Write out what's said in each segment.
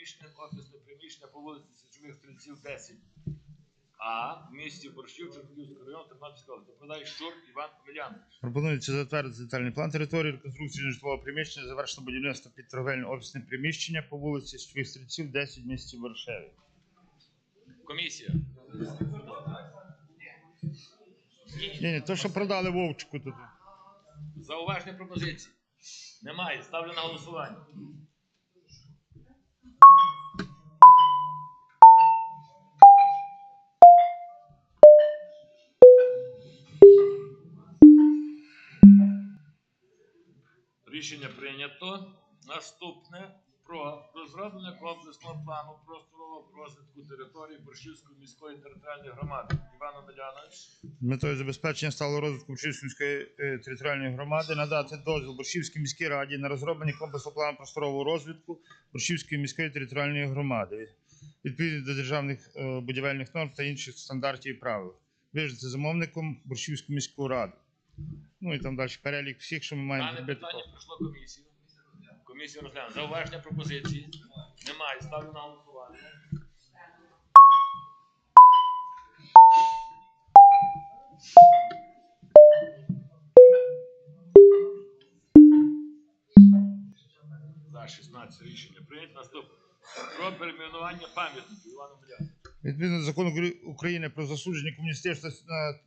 приміщення, офісне приміщення по вулиці Січових Стрільців 10. А в місті Борщів Чернігівського району Тернопільської області. Доповідає Щур Іван Омелянович. Пропонується затвердити детальний план території реконструкції житлового приміщення, завершено будівництво під торговельне офісне приміщення по вулиці Січових Стрільців, 10 в місті Варшаві. Комісія. Ні. Ні, то, що продали Вовчику тут. Зауваження пропозиції. Немає. Ставлю на голосування. Рішення прийнято. Наступне про розроблення комплексного плану просторового розвитку території Борщівської міської територіальної громади. Іван Омелянович. Метою забезпечення сталого розвитку Борщівської міської е, територіальної громади надати дозвіл Борщівській міській раді на розроблення комплексного плану просторового розвитку Борщівської міської територіальної громади відповідно до державних е, будівельних норм та інших стандартів і правил. Вижити замовником Борщівську міську раду. Ну і там далі перелік всіх, що ми маємо Дане питання пройшло комісію. Комісія розглянула. Зауваження пропозиції. Немає. Ставлю на голосування. За 16 рішення прийнято. Наступне. Про перейменування пам'ятників Івану Миляну. Відповідно до закону України про засудження комуністичного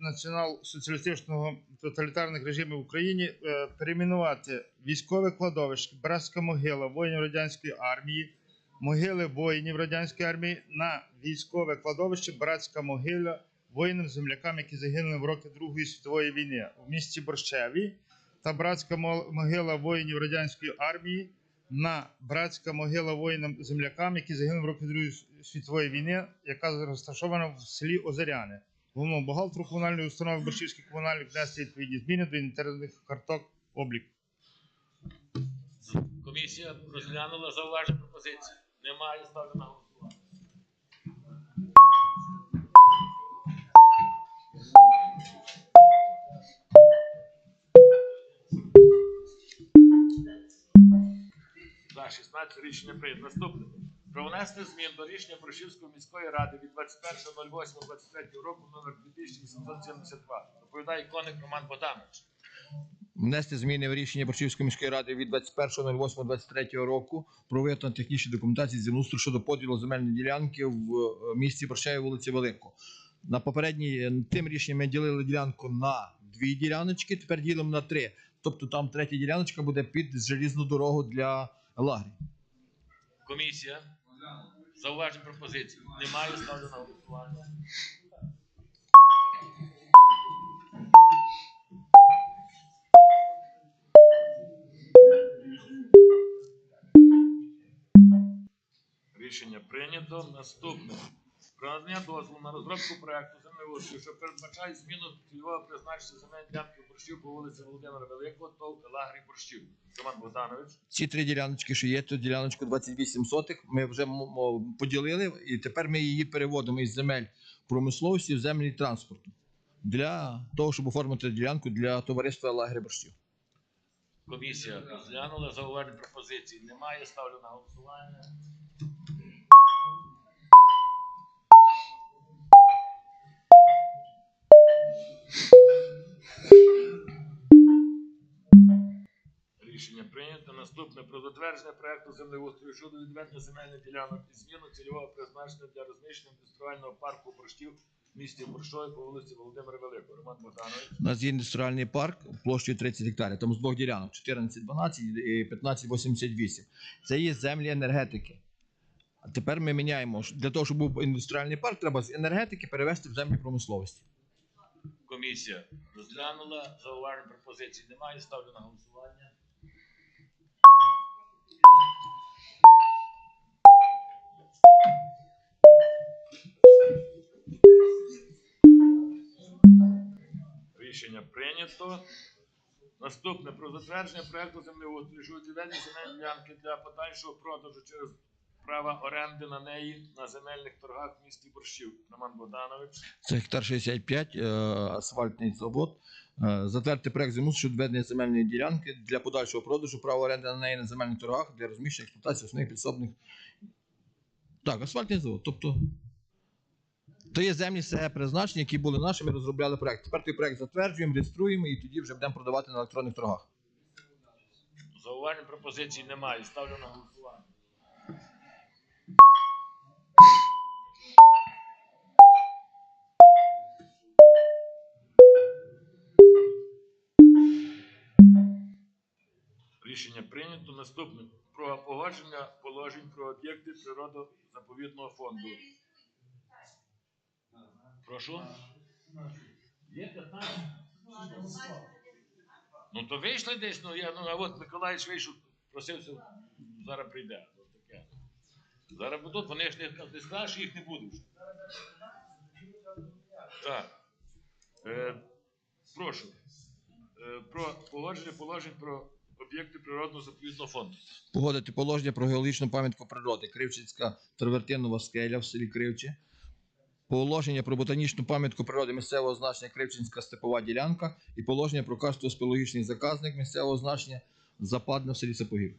націонал-соціалістичного тоталітарних режимів в Україні е, перейменувати військове кладовище, братська могила воїнів радянської армії, могили воїнів радянської армії на військове кладовище, братська могила воїнам землякам, які загинули в роки Другої світової війни в місті Борщеві, та братська могила воїнів радянської армії на братська могила воїнам землякам, які загинули в роки Другої світової війни, яка розташована в селі Озеряне. Головному бухгалтеру комунальної установи Борщівський комунальних внести відповідні зміни до інтерних карток обліку. Комісія розглянула зауваження пропозиції. Немає. Ставлю на голосування. За 16 рішення прийнято. Наступне. Про внесення змін до рішення Прошівської міської ради від 21.08.23 року номер 2872. Доповідає коник Роман Богданович. внести зміни в рішення Борщівської міської ради від 21.08.23 року про виготовлення технічної документації землеустрою щодо поділу земельної ділянки в е, місті Борщеві вулиці Велико. На попередній е, тим рішенням ми ділили ділянку на дві діляночки, тепер ділимо на три. Тобто там третя діляночка буде під желізну дорогу для лагерів. Комісія. Зауважень пропозиції. Немає. Ставлю на голосування. Рішення прийнято. Наступне. Про надання дозволу на розробку проекту землеустрою, що передбачає зміну цільового призначення земельної ділянки борщів по вулиці Володимира Великого, ТОВ Лагрі борщів. Роман Богданович. Ці три діляночки, що є, то діляночку 28 сотих, ми вже поділили, і тепер ми її переводимо із земель промисловості в землі транспорту для того, щоб оформити ділянку для товариства лагеря борщів. Комісія розглянула зауважень пропозицій. Немає. Ставлю на голосування. Рішення прийнято. Наступне про затвердження проекту землеустрою щодо відведення земельних ділянок і зміну цільового призначення для розміщення індустріального парку борщів в місті Борщові по вулиці Володимира Великого. Роман Богданович. У нас є індустріальний парк площею 30 гектарів. Там з двох ділянок 14-12 і 15-88. Це є землі енергетики. А тепер ми міняємо. Для того, щоб був індустріальний парк, треба з енергетики перевести в землі промисловості. Комісія розглянула зауважень пропозицій. Немає. Ставлю на голосування. Рішення прийнято. Наступне про затвердження проекту землеустрою щодо відведення земельної ділянки для подальшого продажу через права оренди на неї на земельних торгах в місті Борщів. Роман Богданович. Це гектар 65, е, асфальтний завод. Е, Затвердити проект землю щодо ведення земельної ділянки для подальшого продажу права оренди на неї на земельних торгах для розміщення експлуатації основних підсобних Так, асфальтний завод. Тобто. То є землі все призначення, які були наші, ми розробляли проект. Тепер той проект затверджуємо, реєструємо і тоді вже будемо продавати на електронних торгах. Зауважень пропозицій немає. Ставлю на голосування. Рішення прийнято. Наступне про погодження положень про об'єкти природозаповідного фонду. Прошу. Є 15? Ну то вийшли десь, ну я ну а от Миколаївич вийшов, просився, зараз прийде. Зараз будуть, вони ж не, не сказали, їх не буде вже. Так. Е, прошу. Е, про погодження положень про об'єкти природного заповідного фонду. Погодити положення про геологічну пам'ятку природи Кривчицька травертинова скеля в селі Кривчі. Положення про ботанічну пам'ятку природи місцевого значення Кривчинська степова ділянка і положення про картово-спеологічний заказник місцевого значення Западне в селі Сапогів.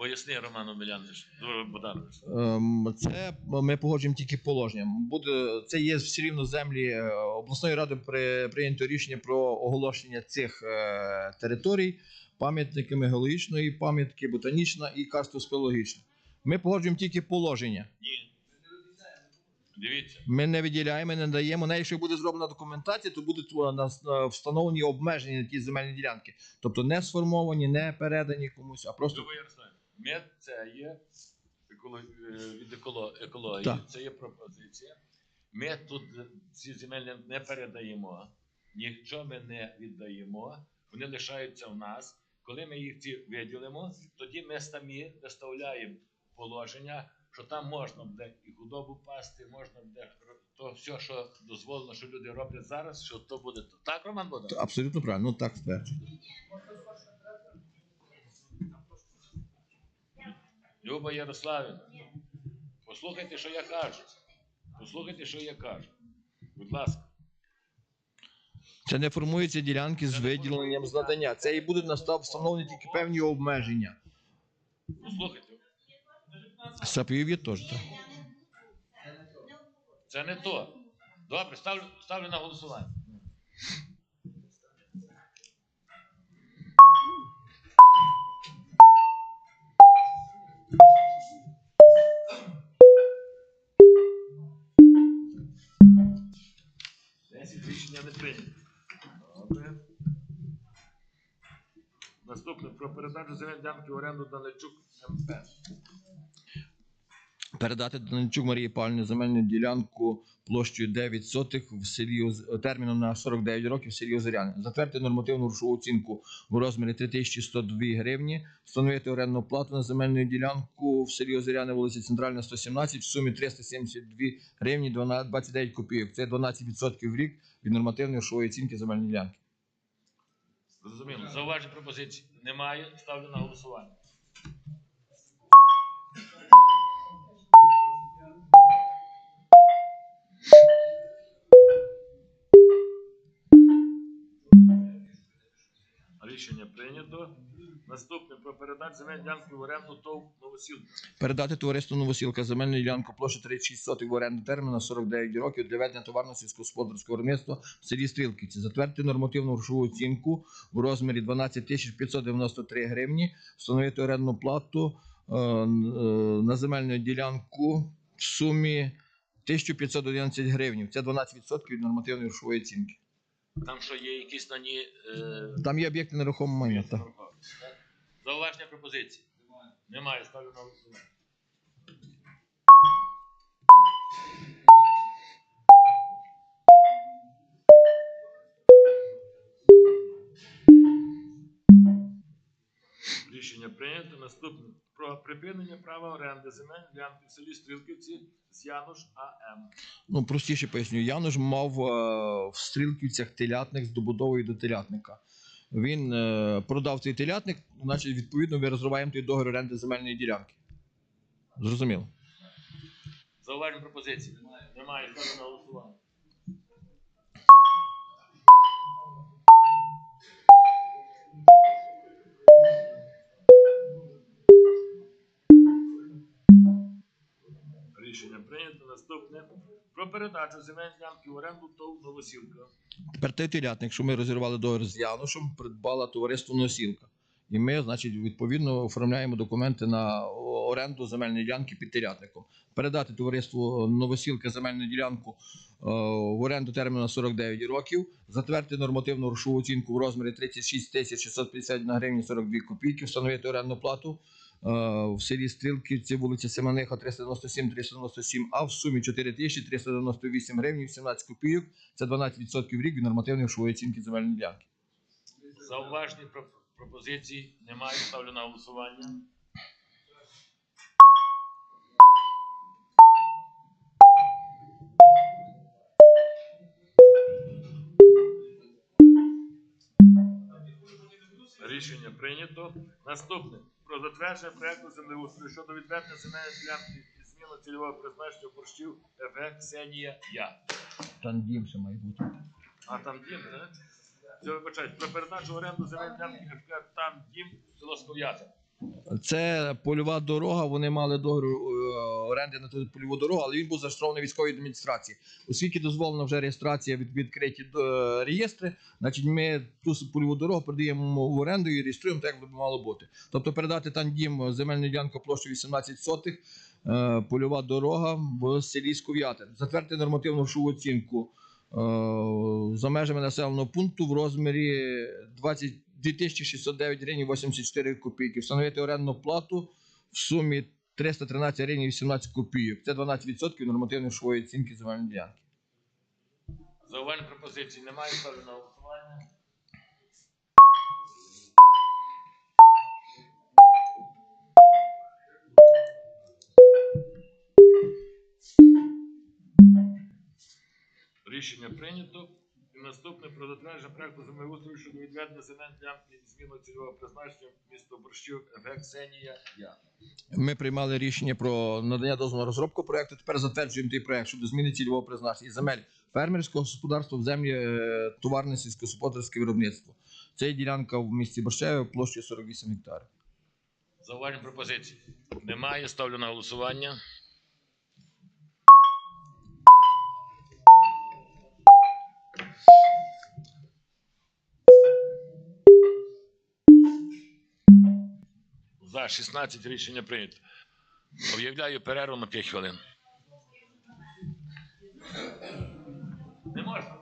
Поясни, Роман Омелянович, Богданович. Ем, Це ми погоджуємо тільки положення. Буде це є все рівно землі е, обласної ради при прийнято рішення про оголошення цих е, територій пам'ятниками геологічної пам'ятки, ботанічна і карстоспеологічна. Ми погоджуємо тільки положення. Ні. Дивіться. Ми не виділяємо, не даємо. На якщо буде зроблена документація, то будуть е, е, встановлені обмеження на ті земельні ділянки. Тобто не сформовані, не передані комусь, а просто Ми це є е, від еколо... екології, Так. це є пропозиція. Ми тут ці земельні не передаємо, нічого ми не віддаємо, вони лишаються в нас. Коли ми їх ці виділимо, тоді ми самі виставляємо положення, що там можна буде і худобу пасти, можна буде то все, що дозволено, що люди роблять зараз, що то буде. Так, Роман Богдан? абсолютно правильно. Ну так стверджує. Люба Ярославівна, послухайте, що я кажу. Послухайте, що я кажу. Будь ласка. Це не формуються ділянки з виділенням з надання. Це і будуть настав встановлені тільки певні обмеження. Послухайте. Сапів'я теж так. Це не то. Добре, ставлю, ставлю на голосування. Наступне про передачу земель ділянки в оренду Данильчук МП. Передати Данильчук Марії Павлівні земельну ділянку площею 9 сотих в селі Оз- терміном на 49 років в селі Озеряне. Затвердити нормативну грошову оцінку в розмірі 3102 гривні. Встановити орендну плату на земельну ділянку в селі Озеряне, вулиця Центральна, 117 в сумі 372 гривні 12 29 копійок. Це 12% в рік від нормативної грошової оцінки земельної ділянки. Зрозуміло. Зауважень пропозицій немає. Ставлю на голосування. Рішення прийнято. Наступне про передачу земель ділянки в оренду ТОВ Новосілка. Передати товариству Новосілка земельну ділянку площі 36 сотих в оренду терміну на 49 років для ведення товарно сільськогосподарського виробництва в селі Стрілківці. Затвердити нормативну грошову оцінку в розмірі 12 тисяч 593 гривні. Встановити орендну плату е, е, на земельну ділянку в сумі 1511 гривень. Це 12% від нормативної грошової оцінки. Там що є якісь на ній. Е... Там є об'єкти нерухомого майна. Так. Зауваження пропозиції. Немає. Ставлю на голосування. Наступне про припинення права оренди земель ділянки в селі Стрілківці з Януш АМ. Ну, простіше поясню. Януш мав е, в стрілківцях телятник з добудовою до телятника. Він е, продав цей телятник, значить, відповідно, ми розриваємо той договір оренди земельної ділянки. Зрозуміло. Зауважень пропозиції. Немає. Ставлю на голосування. Рішення прийнято. Наступне. Про передачу земельної ділянки в оренду ТОВ Новосілка. Тепер той телятник, що ми розірвали договір з Янушем, придбала товариство Носілка. І ми, значить, відповідно оформляємо документи на оренду земельної ділянки під телятником. Передати товариству Новосілка земельну ділянку е, в оренду терміну на 49 років, затвердити нормативну грошову оцінку в розмірі 36 тисяч 651 гривні 42 копійки, встановити орендну плату в селі Стрілківці, вулиця Семениха 397 397, а в сумі 4 тисячі 398 гривень 17 копійок. Це 12% в рік від нормативної швої оцінки земельної ділянки. Зауважні пропозиції немає. Ставлю на голосування. Рішення прийнято. Наступне. Про затвердження проекту землеустрою щодо відведення земельної ділянки і зміни цільового призначення борщів ФГ Ксенія Я. Тандім ще має бути. А там дім, не? Це вибачайте. Про передачу в оренду земельної ділянки ФК там дім село Сков'ята. Це польова дорога. Вони мали договір е, оренди на польову дорогу, але він був зареєстрований військовій адміністрації. Оскільки дозволена вже реєстрація від відкриті е, реєстри, значить ми ту польову дорогу передаємо в оренду і реєструємо так, як би мало бути. Тобто передати тандім земельну ділянку площу 18 сотих, е, польова дорога в селі Сков'ятин. Затвердити нормативну грошову оцінку е, за межами населеного пункту в розмірі 20 2609 гривень 84 копійки. Встановити орендну плату в сумі 313 гривень 18 копійок. Це 12% нормативної грошової оцінки земельної ділянки. Зауважень пропозицій немає. Ставлю на голосування. Рішення прийнято. Наступне про затвердження проекту землеустрою щодо відведення земельної ділянки і зміну цільового призначення місто Борщів ефект Ксенія Я. Ми приймали рішення про надання дозволу на розробку проекту. Тепер затверджуємо той проект щодо зміни цільового призначення і земель фермерського господарства в землі е, товарне сільськогосподарське виробництво. Це є ділянка в місті Борщеве площею 48 гектарів. Зауважень пропозицій немає. Ставлю на голосування. За 16 рішення прийнято. Об'являю перерву на 5 хвилин. Не можна.